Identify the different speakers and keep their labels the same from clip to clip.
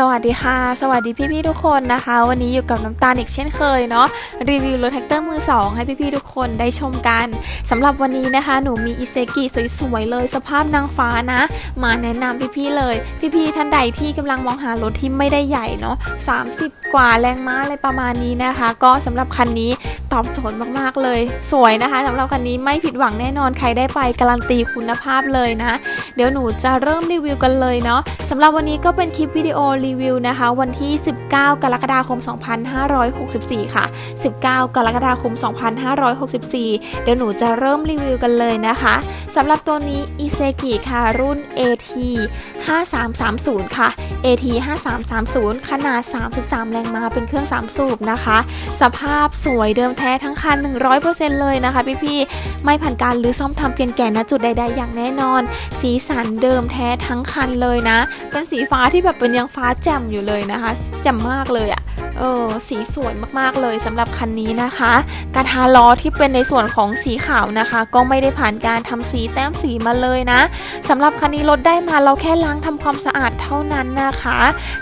Speaker 1: สวัสดีค่ะ สวัสดีพี่ๆทุกคนนะคะ วันนี้อยู่กับน้ำตาลอีกเช่นเคยเนาะรีวิวรถแท็กเตอร์มือสองให้พี่ๆทุกคนได้ชมกันสำหรับวันนี้นะคะ หนูมีอิเซกิสวยๆเลยสภาพนางฟ้านะ มาแนะนำพี่ๆเลย พี่ๆท่านใดที่กำลังมองหารถที่ไม่ได้ใหญ่เนาะ30 กว่าแรงม้าอะไรประมาณนี้นะคะ ก็สำหรับคันนี้ตอบโจทย์มากๆเลย สวยนะคะสำหรับคันนี้ไม่ผิดหวังแน่นอนใครได้ไปการันตีคุณภาพเลยนะ เดี๋ยวหนูจะเริ่มรีวิวกันเลยเนาะสำหรับวันนี้ก็เป็นคลิปวิดีโอรีวิวนะคะ วันที่ 19 กรกฎาคม 2564 ค่ะ 19 กรกฎาคม 2564 เดี๋ยวหนูจะเริ่มรีวิวกันเลยนะคะสำหรับตัวนี้อิเซกิค่ะ รุ่น AT 5330 ค่ะ AT 5330 ขนาด 33 แรงม้าเป็นเครื่อง 3 สูบนะคะ สภาพสวยเดิมแท้ทั้งคัน 100%เลยนะคะพี่ๆ ไม่ผ่านการหรือซ่อมทำเปลี่ยนแก่ณจุดใดๆ อย่างแน่นอน สีสันเดิมแท้ทั้งคันเลยนะ เป็นสีฟ้าที่แบบเป็นยังฟ้าแจ่มอยู่เลยนะคะแจ่มมากเลยอะ่ะเออสีสวยมากๆเลยสำหรับคันนี้นะคะ กระทาล้อที่เป็นในส่วนของสีขาวนะคะ ก็ไม่ได้ผ่านการทำสีแต้มสีมาเลยนะสำหรับคันนี้รถได้มาเราแค่ล้างทำความสะอาดเท่านั้นนะคะ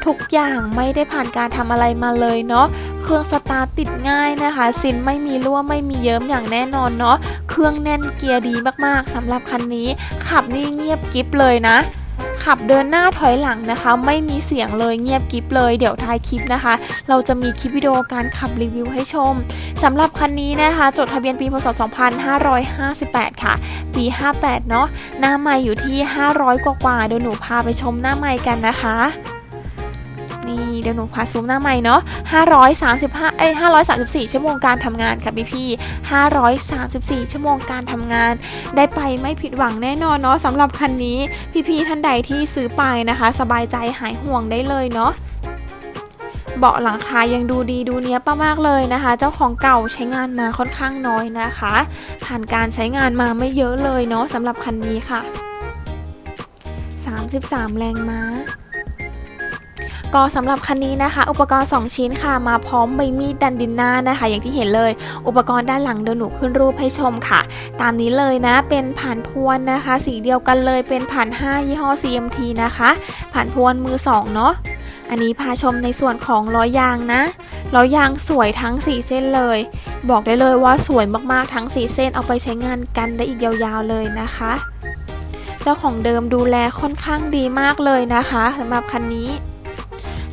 Speaker 1: ทุกอย่างไม่ได้ผ่านการทำอะไรมาเลยเนาะเครื่องสตาร์ติดง่ายนะคะ ซินไม่มีรั่วไม่มีเยิ้มอย่างแน่นอนเนาะเครื่องแน่นเกียร์ดีมากๆสำหรับคันนี้ ขับนี่เงียบกริบเลยนะ ขับเดินหน้าถอยหลังนะคะ ไม่มีเสียงเลยเงียบกิบเลย เดี๋ยวท้ายคลิปนะคะ เราจะมีคลิปวิดีโอการขับรีวิวให้ชมสำหรับคันนี้นะคะ จดทะเบียนปีพศ 2558 ค่ะ ปี 58 เนาะหน้าใหม่อยู่ที่ 500 กว่าๆเดี๋ยวหนูพาไปชมหน้าใหม่กันนะคะ นี่เดี๋ยวหนูพาซูมหน้าใหม่เนาะ535เอ้ย534 ชั่วโมงการทำงานค่ะพี่พี่534 ชั่วโมงการทำงาน ได้ไปไม่ผิดหวังแน่นอนเนาะสำหรับคันนี้พี่ๆท่านใดที่ซื้อไปนะคะ สบายใจหายห่วงได้เลยเนาะเบาะหลังคายังดูดีดูเนี้ยป้ามากเลยนะคะ เจ้าของเก่าใช้งานมาค่อนข้างน้อยนะคะ ผ่านการใช้งานมาไม่เยอะเลยเนาะสำหรับคันนี้ค่ะ 33 แรงม้า ก็สำหรับคันนี้นะคะ อุปกรณ์ 2 ชิ้นค่ะ มาพร้อมใบมีดดันดินหน้านะคะ อย่างที่เห็นเลย อุปกรณ์ด้านหลังเดี๋ยวหนูขึ้นรูปให้ชมค่ะ ตามนี้เลยนะ เป็นผ่านพวนนะคะ สีเดียวกันเลยเป็นผ่าน 5 ยี่ห้อ CMT นะคะ ผ่านพวนมือ 2 เนาะอันนี้พาชมในส่วนของล้อยางนะล้อยางสวยทั้ง 4 เส้นเลย บอกได้เลยว่าสวยมากๆทั้ง 4 เส้นเอาไปใช้งานกันได้อีกยาวๆเลยนะคะ เจ้าของเดิมดูแลค่อนข้างดีมากเลยนะคะสำหรับคันนี้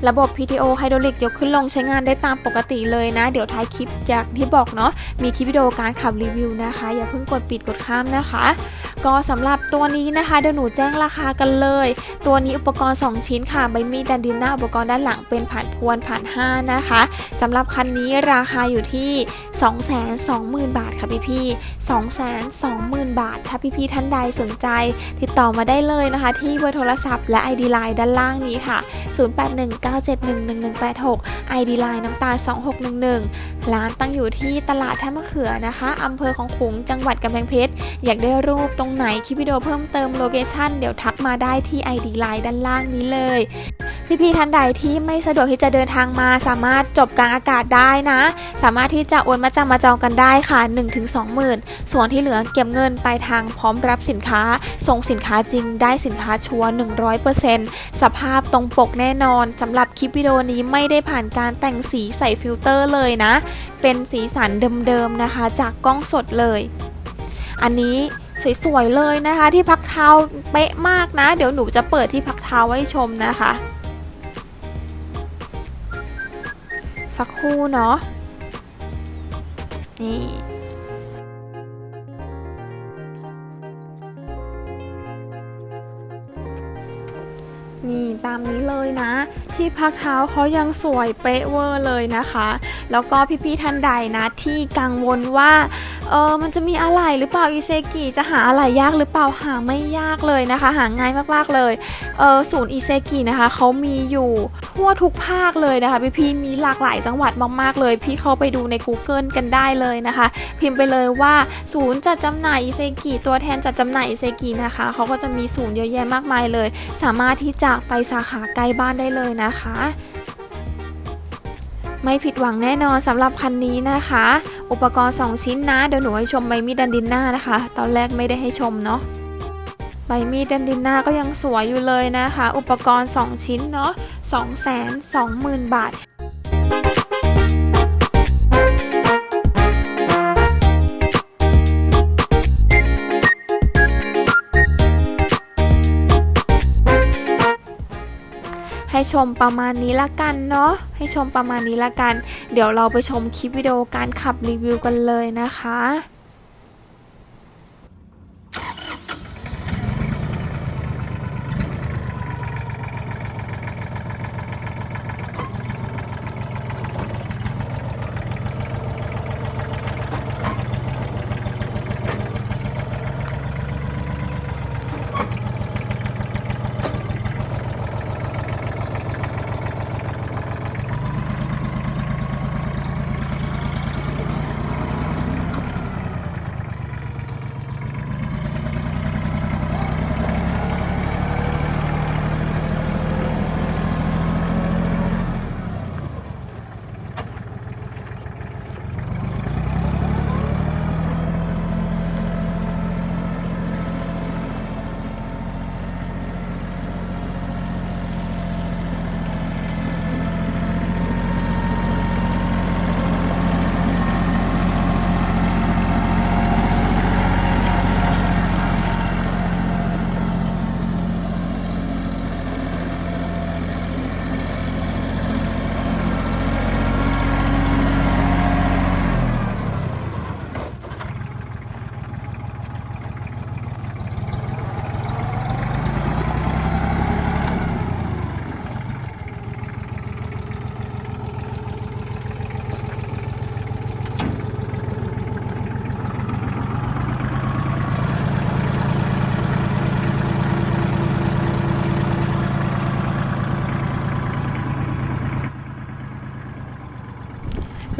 Speaker 1: ระบบ PTO ไฮดรอลิกยกขึ้นลงใช้งานได้ตามปกติเลยนะ เดี๋ยวท้ายคลิปอย่างที่บอกเนาะมีคลิปวิดีโอการขับรีวิวนะคะ อย่าเพิ่งกดปิดกดข้ามนะคะ ก็สำหรับตัวนี้นะคะเดี๋ยวหนูแจ้งราคากันเลย ตัวนี้อุปกรณ์ 2 ชิ้นค่ะใบมีดดันดินหน้าอุปกรณ์ด้านหลังเป็นผ่านพวนผ่าน5นะคะสำหรับคันนี้ราคาอยู่ที่ 220,000 บาทค่ะพี่พี่220,000 บาท ถ้าพี่พี่ท่านใดสนใจ ติดต่อมาได้เลยนะคะ ที่เบอร์โทรศัพท์และ ID Line ด้านล่างนี้ค่ะ 0819711186 ID Line น้ำตา 2611ร้านตั้งอยู่ที่ตลาดท่ามะเขือนะคะอำเภอของขลุงจังหวัดกำแพงเพชร อยากได้รูปตรงไหนคลิปวิดีโอเพิ่มเติมโลเคชั่นเดี๋ยวทักมาได้ที่ ID Line ด้านล่างนี้เลย พี่ๆท่านใดที่ไม่สะดวกที่จะเดินทางมา สามารถจบกลางอากาศได้นะ สามารถที่จะโอนมาจำมาจองกันได้ค่ะ 1-2หมื่นส่วนที่เหลือเก็บเงินไปลายทางพร้อมรับสินค้า ส่งสินค้าจริงได้สินค้าชัวร์100%สภาพตรงปกแน่นอนสำหรับคลิปวิดีโอนี้ไม่ได้ผ่านการแต่งสีใส่ฟิลเตอร์เลยนะ เป็นสีสันเดิมๆนะคะ จากกล้องสดเลย อันนี้สวยๆเลยนะคะ ที่พักเท้าเป๊ะมากนะ เดี๋ยวหนูจะเปิดที่พักเท้าไว้ชมนะคะ สักครู่เนาะนี่นี่ตามนี้เลยนะที่พักเท้าเขายังสวยเป๊ะเวอร์เลยนะคะ แล้วก็พี่ๆท่านใดนะที่กังวลว่าเออมันจะมีอะไรหรือเปล่าอิเซกิจะหาอะไรยากหรือเปล่าหาไม่ยากเลยนะคะ หาง่ายมากๆเลยเออศูนย์อิเซกินะคะเขามีอยู่ทั่วทุกภาคเลยนะคะพี่ๆมีหลากหลายจังหวัดมากๆเลย พี่เข้าไปดูใน Google กันได้เลยนะคะ พิมพ์ไปเลยว่าศูนย์จัดจำหน่ายอิเซกิตัวแทนจัดจำหน่ายอิเซกินะคะเขาก็จะมีศูนย์เยอะแยะมากมายเลย สามารถที่จะไปสาขาใกล้บ้านได้เลยนะคะ ไม่ผิดหวังแน่นอนสำหรับคันนี้นะคะ อุปกรณ์ 2 ชิ้นนะ เดี๋ยวหนูให้ชมใบมีดดันดินหน้านะคะ ตอนแรกไม่ได้ให้ชมเนาะใบมีดดันดินหน้าก็ยังสวยอยู่เลยนะคะ อุปกรณ์ 2 ชิ้นเนาะ2 2 0 0 0 0 บาท ชมประมาณนี้ละกันเนาะให้ชมประมาณนี้ละกัน เดี๋ยวเราไปชมคลิปวิดีโอการขับรีวิวกันเลยนะคะ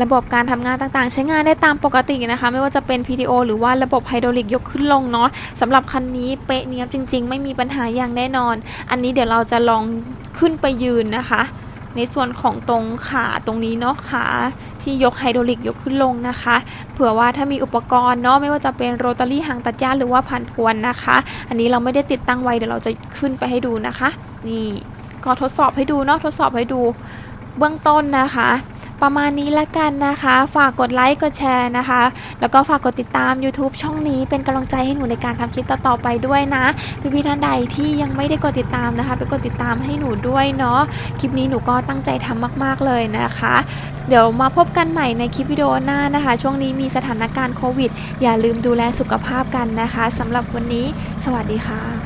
Speaker 1: ระบบการทำงานต่างๆ ใช้งานได้ตามปกตินะคะ ไม่ว่าจะเป็น PTO หรือว่าระบบไฮดรอลิกยกขึ้นลงเนาะสำหรับคันนี้เป๊ะเนี้ยบจริง ๆ ไม่มีปัญหาอย่างแน่นอน อันนี้เดี๋ยวเราจะลองขึ้นไปยืนนะคะ ในส่วนของตรงขาตรงนี้เนาะขาที่ยกไฮดรอลิกยกขึ้นลงนะคะ เผื่อว่าถ้ามีอุปกรณ์เนาะไม่ว่าจะเป็นโรตารี่หางตัดหญ้าหรือว่าผ่านพวนนะคะ อันนี้เราไม่ได้ติดตั้งไว้เดี๋ยวเราจะขึ้นไปให้ดูนะคะ นี่ก็ทดสอบให้ดูเนาะทดสอบให้ดูเบื้องต้นนะคะ ประมาณนี้ละกันนะคะ ฝากกดไลค์กดแชร์นะคะ แล้วก็ฝากกดติดตาม YouTube ช่องนี้เป็นกำลังใจให้หนูในการทำคลิปต่อๆไปด้วยนะ พี่ๆท่านใดที่ยังไม่ได้กดติดตามนะคะ ไปกดติดตามให้หนูด้วยเนาะคลิปนี้หนูก็ตั้งใจทำมาก ๆเลยนะคะ เดี๋ยวมาพบกันใหม่ในคลิปวิดีโอหน้านะคะ ช่วงนี้มีสถานการณ์โควิด อย่าลืมดูแลสุขภาพกันนะคะสำหรับวันนี้ สวัสดีค่ะ